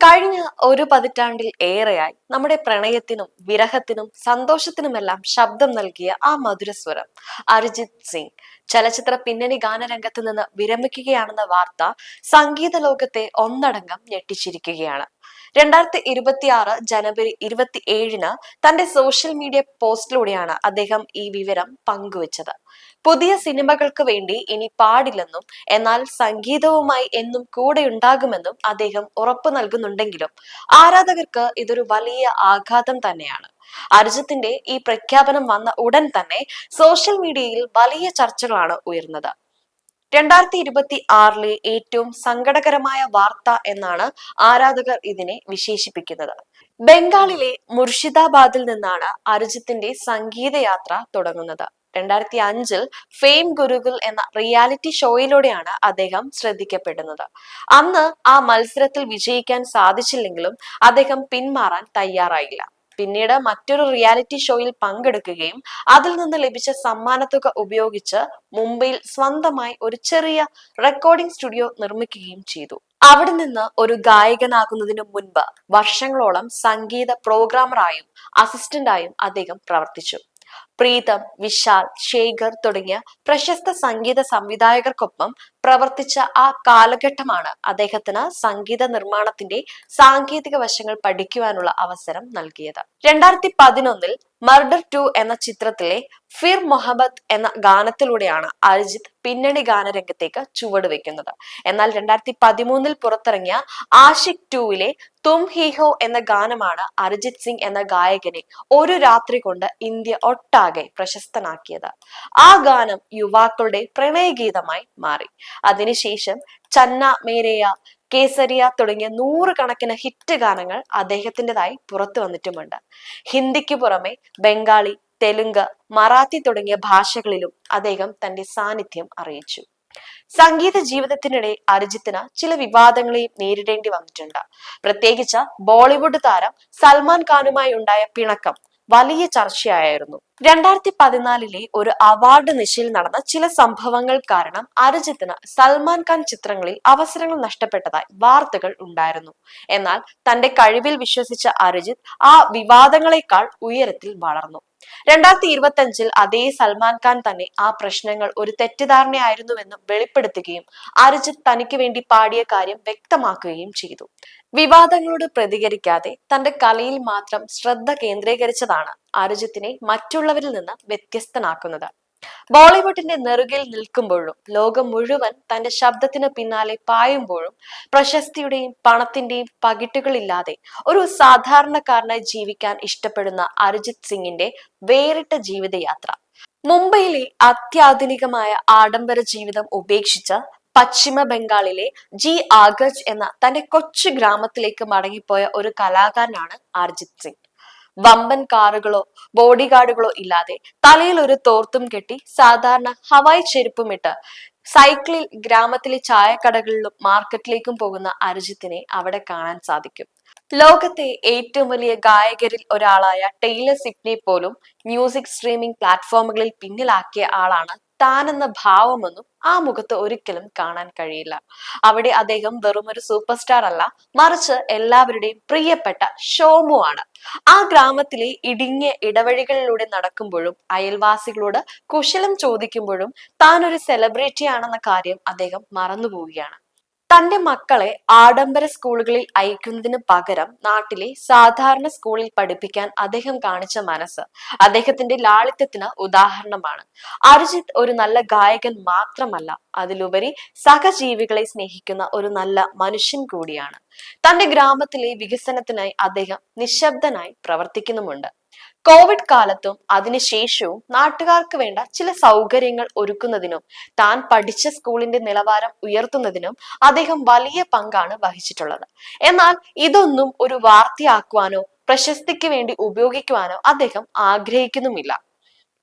കഴിഞ്ഞ ഒരു പതിറ്റാണ്ടിൽ ഏറെയായി നമ്മുടെ പ്രണയത്തിനും വിരഹത്തിനും സന്തോഷത്തിനുമെല്ലാം ശബ്ദം നൽകിയ ആ മധുരസ്വരം. അരിജിത് സിംഗ് ചലച്ചിത്ര പിന്നണി ഗാനരംഗത്ത് നിന്ന് വിരമിക്കുകയാണെന്ന വാർത്ത സംഗീത ലോകത്തെ ഒന്നടങ്കം ഞെട്ടിച്ചിരിക്കുകയാണ്. രണ്ടായിരത്തി ഇരുപത്തി ആറ് ജനുവരി ഇരുപത്തി ഏഴിന് തന്റെ സോഷ്യൽ മീഡിയ പോസ്റ്റിലൂടെയാണ് അദ്ദേഹം ഈ വിവരം പങ്കുവച്ചത്. പുതിയ സിനിമകൾക്ക് വേണ്ടി ഇനി പാടില്ലെന്നും എന്നാൽ സംഗീതവുമായി എന്നും കൂടെ ഉണ്ടാകുമെന്നും അദ്ദേഹം ഉറപ്പു നൽകുന്നുണ്ടെങ്കിലും ആരാധകർക്ക് ഇതൊരു വലിയ ആഘാതം തന്നെയാണ്. അർജിത്തിന്റെ ഈ പ്രഖ്യാപനം വന്ന ഉടൻ തന്നെ സോഷ്യൽ മീഡിയയിൽ വലിയ ചർച്ചകളാണ് ഉയർന്നത്. രണ്ടായിരത്തി ഇരുപത്തി ആറിലെ ഏറ്റവും സങ്കടകരമായ വാർത്ത എന്നാണ് ആരാധകർ ഇതിനെ വിശേഷിപ്പിക്കുന്നത്. ബംഗാളിലെ മുർഷിദാബാദിൽ നിന്നാണ് അരിജിത്തിന്റെ സംഗീതയാത്ര തുടങ്ങുന്നത്. രണ്ടായിരത്തി അഞ്ചിൽ ഫെയിം ഗുരുകുൽ എന്ന റിയാലിറ്റി ഷോയിലൂടെയാണ് അദ്ദേഹം ശ്രദ്ധിക്കപ്പെടുന്നത്. അന്ന് ആ മത്സരത്തിൽ വിജയിക്കാൻ സാധിച്ചില്ലെങ്കിലും അദ്ദേഹം പിന്മാറാൻ തയ്യാറായില്ല. പിന്നീട് മറ്റൊരു റിയാലിറ്റി ഷോയിൽ പങ്കെടുക്കുകയും അതിൽ നിന്ന് ലഭിച്ച സമ്മാനത്തുക ഉപയോഗിച്ച് മുംബൈയിൽ സ്വന്തമായി ഒരു ചെറിയ റെക്കോർഡിംഗ് സ്റ്റുഡിയോ നിർമ്മിക്കുകയും ചെയ്തു. അവിടെ നിന്ന് ഒരു ഗായകനാകുന്നതിനു മുൻപ് വർഷങ്ങളോളം സംഗീത പ്രോഗ്രാമറായും അസിസ്റ്റന്റായും അദ്ദേഹം പ്രവർത്തിച്ചു. പ്രീതം വിശാൽ ശേഖർ തുടങ്ങിയ പ്രശസ്ത സംഗീത സംവിധായകർക്കൊപ്പം പ്രവർത്തിച്ച ആ കാലഘട്ടമാണ് അദ്ദേഹത്തിന് സംഗീത നിർമ്മാണത്തിന്റെ സാങ്കേതിക വശങ്ങൾ പഠിക്കുവാനുള്ള അവസരം നൽകിയത്. രണ്ടായിരത്തി പതിനൊന്നിൽ മർഡർ ടു എന്ന ചിത്രത്തിലെ ഫിർ മുഹമ്മദ് എന്ന ഗാനത്തിലൂടെയാണ് അരിജിത്ത് പിന്നണി ഗാനരംഗത്തേക്ക് ചുവടുവെക്കുന്നത് എന്നാൽ രണ്ടായിരത്തി പതിമൂന്നിൽ പുറത്തിറങ്ങിയ ആഷിക് ടുവിലെ തും ഹി ഹോ എന്ന ഗാനമാണ് അരിജിത് സിംഗ് എന്ന ഗായകനെ ഒരു രാത്രി കൊണ്ട് ഇന്ത്യ ഒട്ടാകെ പ്രശസ്തനാക്കിയത്. ആ ഗാനം യുവാക്കളുടെ പ്രണയഗീതമായി മാറി. അതിനുശേഷം ചന്ന മേരയ കേസരിയ തുടങ്ങിയ നൂറുകണക്കിന് ഹിറ്റ് ഗാനങ്ങൾ അദ്ദേഹത്തിന്റെതായി പുറത്തു വന്നിട്ടുമുണ്ട്. ഹിന്ദിക്ക് പുറമെ ബംഗാളി തെലുങ്ക് മറാത്തി തുടങ്ങിയ ഭാഷകളിലും അദ്ദേഹം തന്റെ സാന്നിധ്യം അറിയിച്ചു. സംഗീത ജീവിതത്തിനിടെ അരിജിത്തിന് ചില വിവാദങ്ങളെയും നേരിടേണ്ടി വന്നിട്ടുണ്ട്. പ്രത്യേകിച്ച് ബോളിവുഡ് താരം സൽമാൻ ഖാനുമായി ഉണ്ടായ പിണക്കം വലിയ ചർച്ചയായിരുന്നു. രണ്ടായിരത്തി പതിനാലിലെ ഒരു അവാർഡ് നിശയിൽ നടന്ന ചില സംഭവങ്ങൾ കാരണം അരിജിത്തിന് സൽമാൻ ഖാൻ ചിത്രങ്ങളിൽ അവസരങ്ങൾ നഷ്ടപ്പെട്ടതായി വാർത്തകൾ ഉണ്ടായിരുന്നു. എന്നാൽ തന്റെ കഴിവിൽ വിശ്വസിച്ച അരിജിത്ത് ആ വിവാദങ്ങളെക്കാൾ ഉയരത്തിൽ വളർന്നു. രണ്ടായിരത്തി ഇരുപത്തി അഞ്ചിൽ അതേ സൽമാൻ ഖാൻ തന്നെ ആ പ്രശ്നങ്ങൾ ഒരു തെറ്റിദ്ധാരണയായിരുന്നുവെന്ന് വെളിപ്പെടുത്തുകയും അരിജിത്ത് തനിക്ക് വേണ്ടി പാടിയ കാര്യം വ്യക്തമാക്കുകയും ചെയ്തു. വിവാദങ്ങളോട് പ്രതികരിക്കാതെ തന്റെ കലയിൽ മാത്രം ശ്രദ്ധ കേന്ദ്രീകരിച്ചതാണ് അരിജിത്തിനെ മറ്റുള്ളവരിൽ നിന്ന് വ്യത്യസ്തനാക്കുന്നത്. ബോളിവുഡിന്റെ നെറുകിൽ നിൽക്കുമ്പോഴും ലോകം മുഴുവൻ തന്റെ ശബ്ദത്തിന് പിന്നാലെ പായുമ്പോഴും പ്രശസ്തിയുടെയും പണത്തിന്റെയും പകിട്ടുകളില്ലാതെ ഒരു സാധാരണക്കാരനായി ജീവിക്കാൻ ഇഷ്ടപ്പെടുന്ന അരിജിത് സിംഗിന്റെ വേറിട്ട ജീവിതയാത്ര. മുംബൈയിലെ അത്യാധുനികമായ ആഡംബര ജീവിതം ഉപേക്ഷിച്ച് പശ്ചിമ ബംഗാളിലെ ജി ആഗജ് എന്ന തന്റെ കൊച്ചു ഗ്രാമത്തിലേക്ക് മടങ്ങിപ്പോയ ഒരു കലാകാരനാണ് അർജിത് സിംഗ്. വമ്പൻ കാറുകളോ ബോഡി ഗാർഡുകളോ ഇല്ലാതെ തലയിൽ ഒരു തോർത്തും കെട്ടി സാധാരണ ഹവായ് ചെരുപ്പുമിട്ട് സൈക്കിളിൽ ഗ്രാമത്തിലെ ചായക്കടകളിലും മാർക്കറ്റിലേക്കും പോകുന്ന അരിജിത്തിനെ അവിടെ കാണാൻ സാധിക്കും. ലോകത്തെ ഏറ്റവും വലിയ ഗായകരിൽ ഒരാളായ ടെയ്ലർ സിപ്നെ പോലും മ്യൂസിക് സ്ട്രീമിംഗ് പ്ലാറ്റ്ഫോമുകളിൽ പിന്നിലാക്കിയ ആളാണ് താനെന്ന ഭാവമൊന്നും ആ മുഖത്ത് ഒരിക്കലും കാണാൻ കഴിയില്ല. അവിടെ അദ്ദേഹം വെറും ഒരു സൂപ്പർ സ്റ്റാർ അല്ല മറിച്ച് എല്ലാവരുടെയും പ്രിയപ്പെട്ട ഷോമു ആണ്. ആ ഗ്രാമത്തിലെ ഇടുങ്ങിയ ഇടവഴികളിലൂടെ നടക്കുമ്പോഴും അയൽവാസികളോട് കുശലം ചോദിക്കുമ്പോഴും താൻ ഒരു സെലിബ്രിറ്റി ആണെന്ന കാര്യം അദ്ദേഹം മറന്നുപോവുകയാണ്. തന്റെ മക്കളെ ആഡംബര സ്കൂളുകളിൽ അയക്കുന്നതിന് പകരം നാട്ടിലെ സാധാരണ സ്കൂളിൽ പഠിപ്പിക്കാൻ അദ്ദേഹം കാണിച്ച മനസ്സ് അദ്ദേഹത്തിന്റെ ലാളിത്യത്തിന് ഉദാഹരണമാണ്. അരിജിത്ത് ഒരു നല്ല ഗായകൻ മാത്രമല്ല അതിലുപരി സഹജീവികളെ സ്നേഹിക്കുന്ന ഒരു നല്ല മനുഷ്യൻ കൂടിയാണ്. തന്റെ ഗ്രാമത്തിലെ വികസനത്തിനായി അദ്ദേഹം നിശബ്ദനായി പ്രവർത്തിക്കുന്നുമുണ്ട്. കോവിഡ് കാലത്തും അതിനുശേഷവും നാട്ടുകാർക്ക് വേണ്ട ചില സൗകര്യങ്ങൾ ഒരുക്കുന്നതിനും താൻ പഠിച്ച സ്കൂളിന്റെ നിലവാരം ഉയർത്തുന്നതിനും അദ്ദേഹം വലിയ പങ്കാണ് വഹിച്ചിട്ടുള്ളത്. എന്നാൽ ഇതൊന്നും ഒരു വാർത്തയാക്കുവാനോ പ്രശസ്തിക്ക് വേണ്ടി ഉപയോഗിക്കുവാനോ അദ്ദേഹം ആഗ്രഹിക്കുന്നുമില്ല.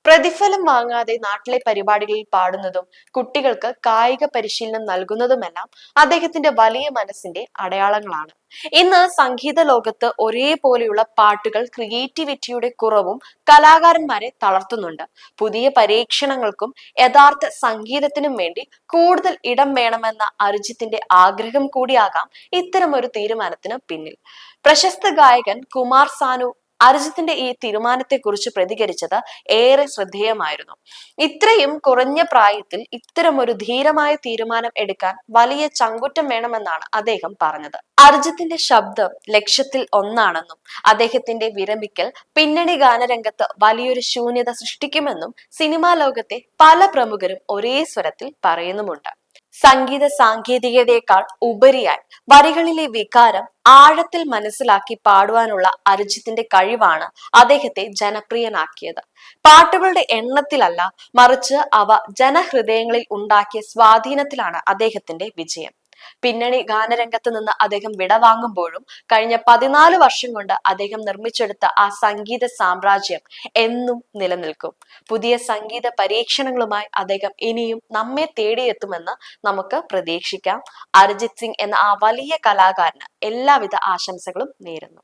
പ്രതിഫലം വാങ്ങാതെ നാട്ടിലെ പരിപാടികളിൽ പാടുന്നതും കുട്ടികൾക്ക് കായിക പരിശീലനം നൽകുന്നതുമെല്ലാം അദ്ദേഹത്തിന്റെ വലിയ മനസ്സിന്റെ അടയാളങ്ങളാണ്. ഇന്ന് സംഗീത ലോകത്ത് ഒരേപോലെയുള്ള പാട്ടുകൾ ക്രിയേറ്റിവിറ്റിയുടെ കുറവും കലാകാരന്മാരെ തളർത്തുന്നുണ്ട്. പുതിയ പരീക്ഷണങ്ങൾക്കും യഥാർത്ഥ സംഗീതത്തിനും വേണ്ടി കൂടുതൽ ഇടം വേണമെന്ന അർജിത്തിന്റെ ആഗ്രഹം കൂടിയാകാം ഇത്തരമൊരു തീരുമാനത്തിന് പിന്നിൽ. പ്രശസ്ത ഗായകൻ കുമാർ സാനു അരിജിത്തിന്റെ ഈ തീരുമാനത്തെക്കുറിച്ച് പ്രതികരിച്ചത് ഏറെ ശ്രദ്ധേയമായിരുന്നു. ഇത്രയും കുറഞ്ഞ പ്രായത്തിൽ ഇത്തരമൊരു ധീരമായ തീരുമാനം എടുക്കാൻ വലിയ ചങ്കുറ്റം വേണമെന്നാണ് അദ്ദേഹം പറഞ്ഞത്. അർജിത്തിന്റെ ശബ്ദം ലക്ഷ്യത്തിൽ ഒന്നാണെന്നും അദ്ദേഹത്തിന്റെ വിരമിക്കൽ പിന്നണി ഗാനരംഗത്ത് വലിയൊരു ശൂന്യത സൃഷ്ടിക്കുമെന്നും സിനിമാ ലോകത്തെ പല പ്രമുഖരും ഒരേ സ്വരത്തിൽ പറയുന്നുമുണ്ട്. സംഗീത സാങ്കേതികതയേക്കാൾ ഉപരിയായി. വരികളിലെ വികാരം ആഴത്തിൽ മനസ്സിലാക്കി പാടുവാനുള്ള അരിജിത്തിന്റെ കഴിവാണ് അദ്ദേഹത്തെ ജനപ്രിയനാക്കിയത്. പാട്ടുകളുടെ എണ്ണത്തിലല്ല മറിച്ച് അവ ജനഹൃദയങ്ങളിൽ ഉണ്ടാക്കിയ സ്വാധീനത്തിലാണ് അദ്ദേഹത്തിന്റെ വിജയം. പിന്നണി ഗാനരംഗത്ത് നിന്ന് അദ്ദേഹം വിടവാങ്ങുമ്പോഴും കഴിഞ്ഞ പതിനാല് വർഷം കൊണ്ട് അദ്ദേഹം നിർമ്മിച്ചെടുത്ത ആ സംഗീത സാമ്രാജ്യം എന്നും നിലനിൽക്കും. പുതിയ സംഗീത പരീക്ഷണങ്ങളുമായി അദ്ദേഹം ഇനിയും നമ്മെ തേടിയെത്തുമെന്ന് നമുക്ക് പ്രതീക്ഷിക്കാം. അർജിത് സിംഗ് എന്ന ആ വലിയ കലാകാരന് എല്ലാവിധ ആശംസകളും നേരുന്നു.